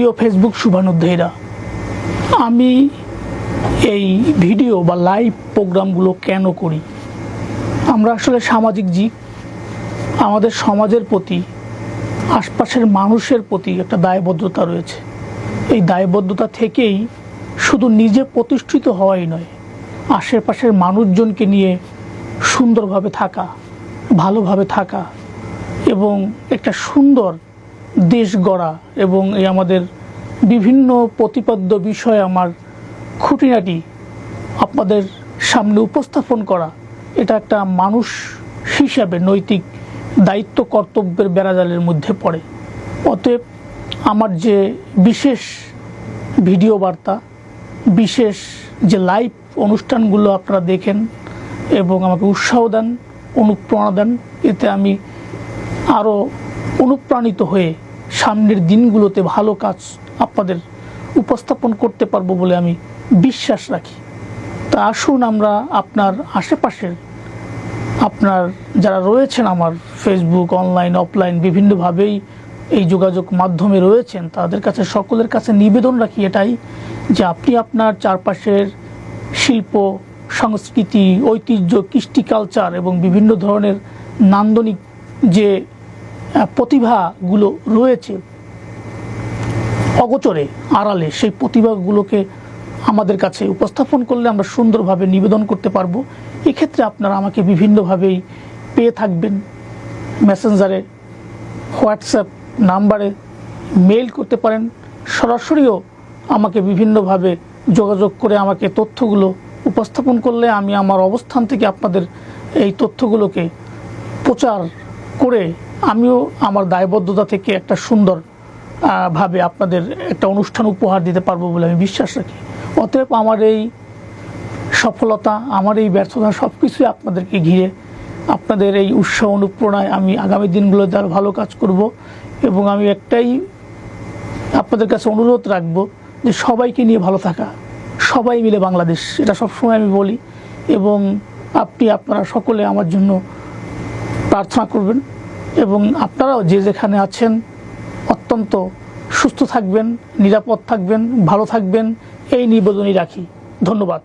প্রিয় ফেসবুক শুভানুধ্যায়ীরা, আমি এই ভিডিও বা লাইভ প্রোগ্রামগুলো কেন করি? আমরা আসলে সামাজিক জীব। আমাদের সমাজের প্রতি, আশপাশের মানুষের প্রতি একটা দায়বদ্ধতা রয়েছে। এই দায়বদ্ধতা থেকেই শুধু নিজে প্রতিষ্ঠিত হওয়াই নয়, আশেপাশের মানুষজনকে নিয়ে সুন্দরভাবে থাকা, ভালোভাবে থাকা এবং একটা সুন্দর দেশ গড়া এবং এই আমাদের বিভিন্ন প্রতিপাদ্য বিষয় আমার খুঁটিনাটি আপনাদের সামনে উপস্থাপন করা, এটা একটা মানুষ হিসাবে নৈতিক দায়িত্ব কর্তব্যের বেড়াজালের মধ্যে পড়ে। অতএব আমার যে বিশেষ ভিডিও বার্তা, বিশেষ যে লাইভ অনুষ্ঠানগুলো আপনারা দেখেন এবং আমাকে উৎসাহ দেন, অনুপ্রেরণা দেন, এতে আমি আরও অনুপ্রাণিত হয়ে সামনের দিনগুলোতে ভালো কাজ আপনাদের উপস্থাপন করতে পারব বলে আমি বিশ্বাস রাখি। তা আসুন আমরা আপনার আশেপাশের, আপনার যারা রয়েছেন আমার ফেসবুক অনলাইন অফলাইন বিভিন্নভাবেই এই যোগাযোগ মাধ্যমে রয়েছেন, তাদের কাছে, সকলের কাছে নিবেদন রাখি এটাই যে আপনি আপনার চারপাশের শিল্প, সংস্কৃতি, ঐতিহ্য, কৃষ্টি কালচার এবং বিভিন্ন ধরনের নান্দনিক যে প্রতিভাগুলো রয়েছে অগোচরে, আড়ালে। সেই প্রতিভাগুলোকে আমাদের কাছে উপস্থাপন করলে আমরা সুন্দরভাবে নিবেদন করতে পারব। এক্ষেত্রে আপনারা আমাকে বিভিন্নভাবেই পেয়ে থাকবেন। মেসেঞ্জারে, হোয়াটসঅ্যাপ নাম্বারে মেইল করতে পারেন। সরাসরিও আমাকে বিভিন্নভাবে যোগাযোগ করে আমাকে তথ্যগুলো উপস্থাপন করলে আমি আমার অবস্থান থেকে আপনাদের এই তথ্যগুলোকে প্রচার করে আমিও আমার দায়বদ্ধতা থেকে একটা সুন্দর ভাবে আপনাদের একটা অনুষ্ঠান উপহার দিতে পারব বলে আমি বিশ্বাস রাখি। অতএব আমার এই সফলতা, আমার এই ব্যর্থতা সব কিছুই আপনাদেরকে ঘিরে, আপনাদের এই উৎসাহ অনুপ্রেরণায় আমি আগামী দিনগুলোতে আরও ভালো কাজ করব এবং আমি একটাই আপনাদের কাছে অনুরোধ রাখব যে সবাইকে নিয়ে ভালো থাকা, সবাই মিলে বাংলাদেশ, এটা সবসময় আমি বলি এবং আপনি, আপনারা সকলে আমার জন্য প্রার্থনা করবেন এবং আপনারাও যে যেখানে আছেন অত্যন্ত সুস্থ থাকবেন, নিরাপদ থাকবেন, ভালো থাকবেন, এই নিবেদনই রাখি। ধন্যবাদ।